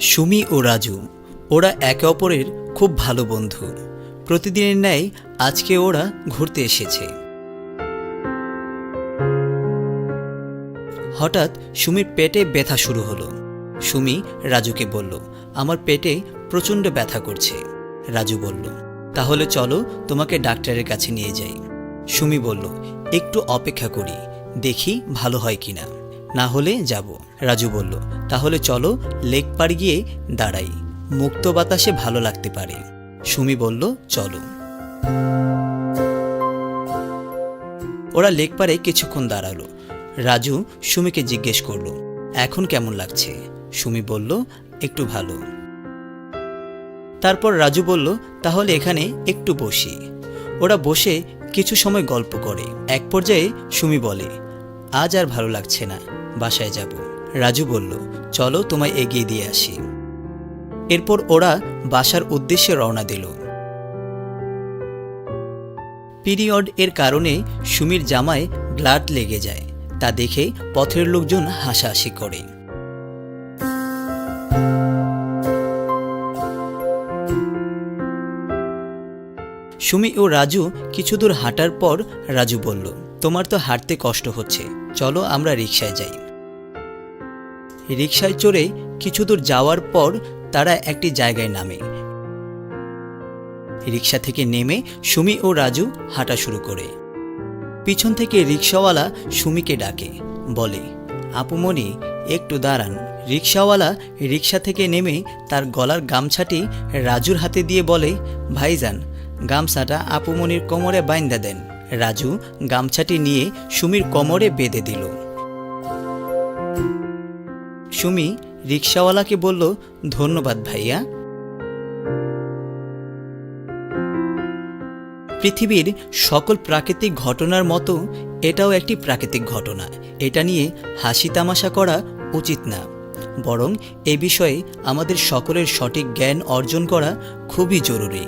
সুমি ও রাজু। ওরা একে অপরের খুব ভালো বন্ধু। প্রতিদিনের ন্যায় আজকে ওরা ঘুরতে এসেছে। হঠাৎ সুমির পেটে ব্যথা শুরু হলো। সুমি রাজুকে বলল, আমার পেটে প্রচণ্ড ব্যথা করছে। রাজু বলল, তাহলে চলো তোমাকে ডাক্তারের কাছে নিয়ে যাই। সুমি বলল, একটু অপেক্ষা করি, দেখি ভালো হয় কিনা। না হলে যাব। রাজু বলল, তাহলে চলো লেক পার গিয়ে দাঁড়াই। মুক্ত বাতাসে ভালো লাগতে পারে। সুমি বলল, চলো। ওরা লেক পারে কিছুক্ষণ দাঁড়াল। রাজু সুমিকে জিজ্ঞেস করল, এখন কেমন লাগছে? সুমি বলল, একটু ভালো। তারপর রাজু বলল, তাহলে এখানে একটু বসি। ওরা বসে কিছু সময় গল্প করে। এক পর্যায়ে সুমি বলে, আজ আর ভালো লাগছে না। বাসায় যাব। রাজু বলল, চলো তোমায় এগিয়ে দিয়ে আসি। এরপর ওরা বাসার উদ্দেশ্যে রওনা দিল। পিরিয়ড এর কারণে সুমির জামায় ব্লাড লেগে যায়। তা দেখে পথের লোকজন হাসাহাসি করে। সুমি ও রাজু কিছু দূর হাঁটার পর রাজু বলল, তোমার তো হাঁটতে কষ্ট হচ্ছে। চলো আমরা রিক্সায় যাই। রিকশায় চড়ে কিছু দূর যাওয়ার পর তারা একটি জায়গায় নামে। রিকশা থেকে নেমে সুমি ও রাজু হাঁটা শুরু করে। পিছন থেকে রিকশাওয়ালা সুমিকে ডাকে, বলে আপুমণি একটু দাঁড়ান। রিকশাওয়ালা রিকশা থেকে নেমে তার গলার গামছাটি রাজুর হাতে দিয়ে বলে, ভাইজান, গামছাটা আপুমণির কোমরে বাইন্দা দেন। রাজু গামছাটি নিয়ে সুমির কোমরে বেঁধে দিল। সুমি রিক্সাওয়ালাকে বলল, ধন্যবাদ ভাইয়া। পৃথিবীর সকল প্রাকৃতিক ঘটনার মতো এটাও একটি প্রাকৃতিক ঘটনা। এটা নিয়ে হাসি তামাশা করা উচিত না। বরং এ বিষয়ে আমাদের সকলের সঠিক জ্ঞান অর্জন করা খুবই জরুরি।